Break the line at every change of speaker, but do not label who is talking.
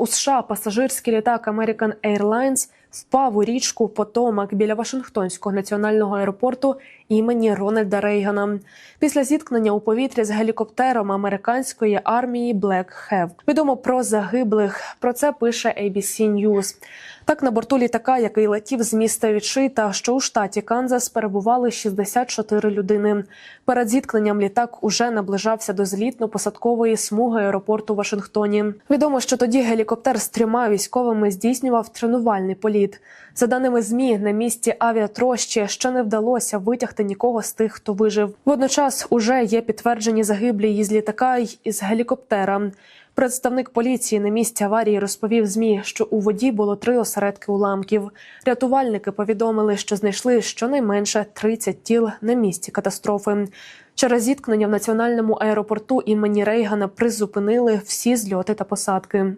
У США пасажирський літак American Airlines впав у річку Потомак біля Вашингтонського національного аеропорту імені Рональда Рейгана. Після зіткнення у повітрі з гелікоптером американської армії Black Hawk. Відомо про загиблих. Про це пише ABC News. Так на борту літака, який летів з міста Вічита, що у штаті Канзас, перебували 64 людини. Перед зіткненням літак уже наближався до злітно-посадкової смуги аеропорту в Вашингтоні. Відомо, що тоді гелікоптер з трьома військовими здійснював тренувальний політ. За даними змі, на місці авіатрощі ще не вдалося витягти нікого з тих, хто вижив. Водночас уже є підтверджені загиблі із літака й із гелікоптера. Представник поліції на місці аварії розповів змі, що у воді було три осередки уламків. Рятувальники повідомили, що знайшли щонайменше 30 тіл на місці катастрофи. Через зіткнення в національному аеропорту імені Рейгана призупинили всі зльоти та посадки.